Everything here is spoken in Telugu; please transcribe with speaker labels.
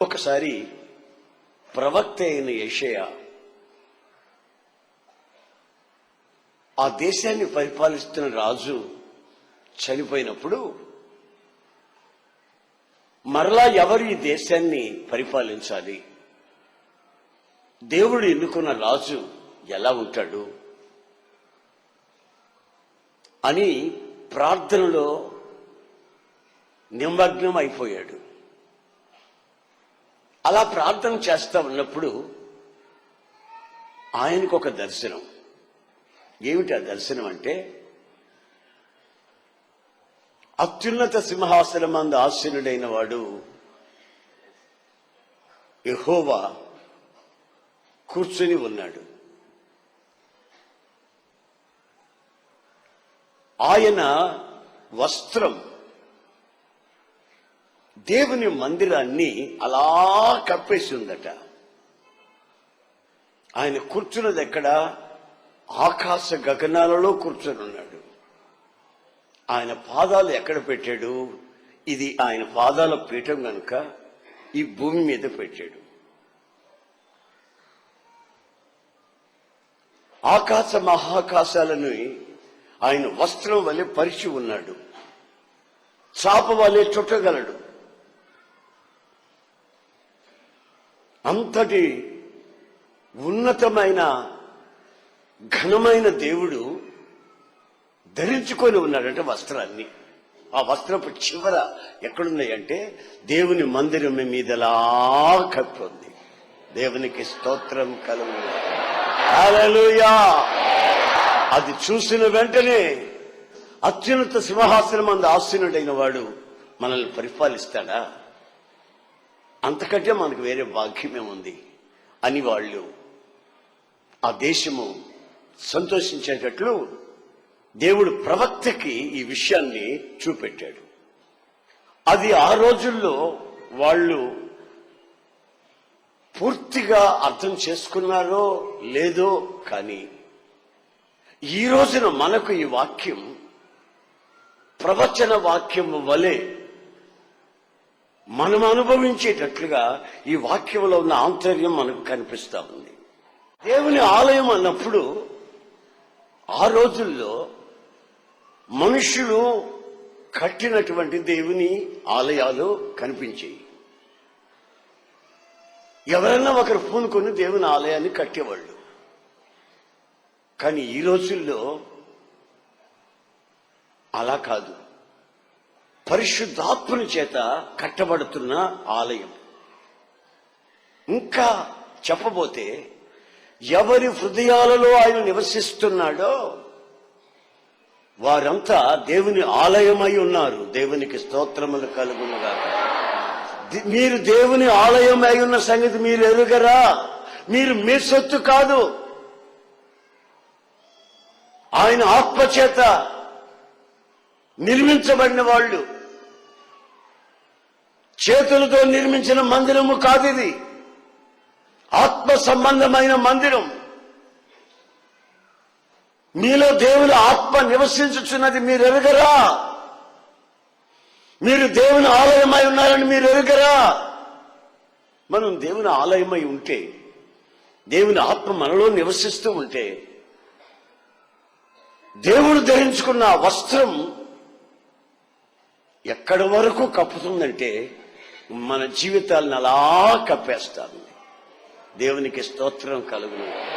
Speaker 1: ఒకసారి ప్రవక్త అయిన యషయ ఆ దేశాన్ని పరిపాలిస్తున్న రాజు చనిపోయినప్పుడు మరలా ఎవరు ఈ దేశాన్ని పరిపాలించాలి? దేవుడు ఎన్నుకున్న రాజు ఎలా ఉంటాడు? అని ప్రార్థనలో నిమగ్నం అయిపోయాడు అలా ప్రార్థన చేస్తా ఉన్నప్పుడు ఆయనకు ఒక దర్శనం. ఏమిటి ఆ దర్శనం అంటే? అత్యున్నత సింహాసనమందు ఆశీనుడైన వాడు యహోవా కూర్చుని ఉన్నాడు. ఆయన వస్త్రం దేవుని మందిరాన్ని అలా కప్పేసి ఉందట ఆయన కూర్చున్నది ఎక్కడ? ఆకాశ గగనాలలో కూర్చొని ఉన్నాడు ఆయన పాదాలు ఎక్కడ పెట్టాడు? ఇది ఆయన పాదాల పీఠం కనుక ఈ భూమి మీద పెట్టాడు. ఆకాశ మహాకాశాలను ఆయన వస్త్రం వలె పరిచి ఉన్నాడు. చాప వలె చుట్టగలడు. అంతటి ఉన్నతమైన ఘనమైన దేవుడు ధరించుకొని ఉన్నాడంటే వస్త్రాన్ని. ఆ వస్త్రపు చివర ఎక్కడున్నాయంటే దేవుని మందిరం మీదలా కప్పి దేవునికి స్తోత్రం కలుగు అది చూసిన వెంటనే అత్యున్నత సింహాసనం అంద ఆసీనుడైన వాడు మనల్ని పరిపాలిస్తాడా? అంతకంటే మనకు వేరే భాగ్యమేముంది? అని వాళ్ళు ఆ దేశము సంతోషించేటట్లు దేవుడు ప్రవక్తకి ఈ విషయాన్ని చూపెట్టాడు. అది ఆ రోజుల్లో వాళ్ళు పూర్తిగా అర్థం చేసుకున్నారో లేదో కానీ ఈ రోజున మనకు ఈ వాక్యం ప్రవచన వాక్యం వలె మనం అనుభవించేటట్లుగా ఈ వాక్యంలో ఉన్న ఆంతర్యం మనకు కనిపిస్తూ ఉంది. దేవుని ఆలయం అన్నప్పుడు ఆ రోజుల్లో మనుషులు కట్టినటువంటి దేవుని ఆలయాలు కనిపించాయి ఎవరైనా ఒకరు పూనుకొని దేవుని ఆలయాన్ని కట్టేవాళ్ళు. కానీ ఈ రోజుల్లో అలా కాదు. పరిశుద్ధాత్మని చేత కట్టబడుతున్న ఆలయం. ఇంకా చెప్పబోతే ఎవరి హృదయాలలో ఆయన నివసిస్తున్నాడో వారంతా దేవుని ఆలయమై ఉన్నారు. దేవునికి స్తోత్రములు కలుగునుగా మీరు దేవుని ఆలయమై ఉన్న సంగతి మీరు ఎరుగరా? మీరు మీ సొత్తు కాదు. ఆయన ఆత్మచేత నిర్మించబడిన వాళ్ళు. చేతులతో నిర్మించిన మందిరము కాదు ఇది ఆత్మ సంబంధమైన మందిరం. మీలో దేవుని ఆత్మ నివసించుచున్నది మీరు ఎరుగరా? మీరు దేవుని ఆలయమై ఉన్నారని మీరు ఎరుగరా? మనం దేవుని ఆలయమై ఉంటే దేవుని ఆత్మ మనలో నివసిస్తూ ఉంటే దేవుడు ధరించుకున్న వస్త్రం ఎక్కడి వరకు కప్పుతుందంటే మన జీవితాలను అలా కప్పేస్తాను దేవునికి స్తోత్రం కలుగును.